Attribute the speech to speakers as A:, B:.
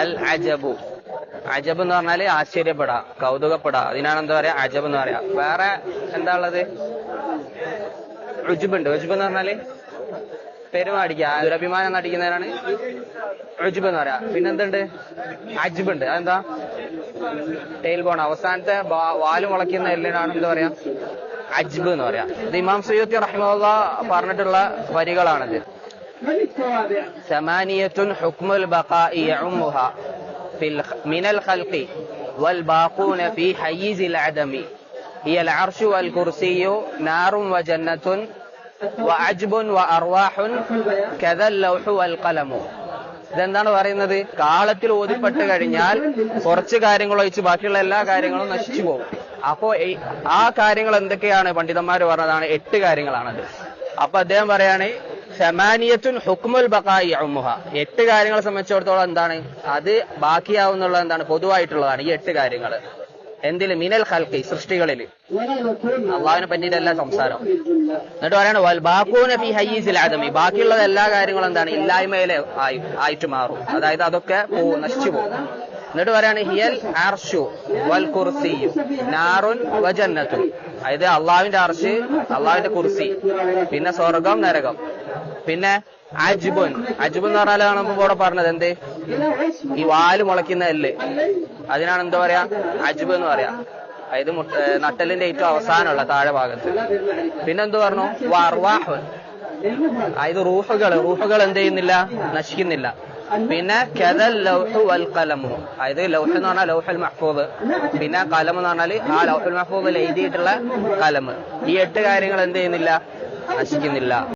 A: അൽ അജബു അജബ് എന്ന് പറഞ്ഞാൽ ആശ്ചര്യപ്പെടാ കൗതുകപ്പെടാ. അതിനാണ് എന്താ പറയാ അജബ് എന്ന് പറയാ. വേറെ എന്താ ഉള്ളത്? രുജുബുണ്ട് ഉജുബ് എന്ന് പറഞ്ഞാൽ പെരുമാടിക്കുക ദുരഭിമാനം നടിക്കുന്നതിനാണ് രുജുബ് എന്ന് പറയാ. പിന്നെന്തുണ്ട് അജിബ് ഉണ്ട് അതെന്താ? ടെയിൽ ബോൺ അവസാനത്തെ വാൽ മുളയ്ക്കുന്ന എല്ലിനാണ് എന്താ പറയാ? അജ്ബ് എന്ന് പറയാ. ഇത് ഇമാം സയ്യൂത്തി റഹ്മുള്ള പറഞ്ഞിട്ടുള്ള വരികളാണിത്. ثمانية حكم البقاء يعمها في الخ... من الخلق والباقون في حيز العدم هي العرش والكرسي نار وجنة وعجب وأرواح كذا اللوح والقلم ഇതെന്താണ് പറയുന്നത് കാലത്തിൽ ഓതിപ്പെട്ട് കഴിഞ്ഞാൽ കുറച്ച് കാര്യങ്ങൾ ഒഴിച്ച് ബാക്കിയുള്ള എല്ലാ കാര്യങ്ങളും നശിച്ചു പോകും അപ്പോ ഈ- ആ കാര്യങ്ങൾ എന്തൊക്കെയാണ് പണ്ഡിതന്മാർ പറഞ്ഞതാണ് എട്ട് കാര്യങ്ങളാണത് അപ്പൊ അദ്ദേഹം പറയാണ് ഷമാനിയത്തുൻ ഹുക്മുൽ ബക്കായി ഉമ്മുഹ. എട്ട് കാര്യങ്ങളെ സംബന്ധിച്ചിടത്തോളം എന്താണ്? അത് ബാക്കിയാവുന്നുള്ള എന്താണ്? പൊതുവായിട്ടുള്ളതാണ് ഈ എട്ട് കാര്യങ്ങൾ. എന്തിൽ മിനൽ ഹൽക്കി സൃഷ്ടികളിൽ അള്ളാഹിനെ പറ്റിയിട്ടല്ല സംസാരം. എന്നിട്ട് പറയണ ബാക്കൂന ഫി ഹയ്യീസിൽ ആദമി ബാക്കിയുള്ള എല്ലാ കാര്യങ്ങളും എന്താണ്? ഇല്ലായ്മയിലെ ആയി ആയിട്ട് മാറും. അതായത് അതൊക്കെ പോവും നശിച്ചു പോകും. എന്നിട്ട് പറയാണ് ഹിയൽ അർഷു വൽ കുർസിയും നാറുൻ വജന്നത്തും അതായത് അള്ളാവിന്റെ അർഷ് അള്ളാവിന്റെ കുർസി. പിന്നെ സ്വർഗം നരകം. പിന്നെ അജ്ബുൻ. അജ്ബുൻ എന്ന് പറഞ്ഞാലാണ് നമ്മൾ ഇവിടെ പറഞ്ഞത് എന്ത്? ഈ വാൽ മുളയ്ക്കുന്ന എല്ല്. അതിനാണ് എന്താ പറയാ? അജ്ബ് എന്ന് പറയാ. മുട്ട- നട്ടലിന്റെ ഏറ്റവും അവസാനമുള്ള താഴെ ഭാഗത്ത്. പിന്നെന്ത് പറഞ്ഞു? വർവാഹ് അതായത് റൂഹുകൾ റൂഹുകൾ എന്ത് ചെയ്യുന്നില്ല? നശിക്കുന്നില്ല. പിന്നെ കെതൽ ലൗഹു വൽ കലമു. അതായത് ലൗഹ് എന്ന് പറഞ്ഞാൽ ലൗഹൽ മഹ്ഫൂദ് പിന്നെ കലം എന്ന് പറഞ്ഞാൽ ആ ലൗഹൽ മഹ്ഫൂദിൽ എഴുതിയിട്ടുള്ള കലം ഈ എട്ട് കാര്യങ്ങൾ എന്ത് ചെയ്യുന്നില്ല? നശിക്കുന്നില്ല.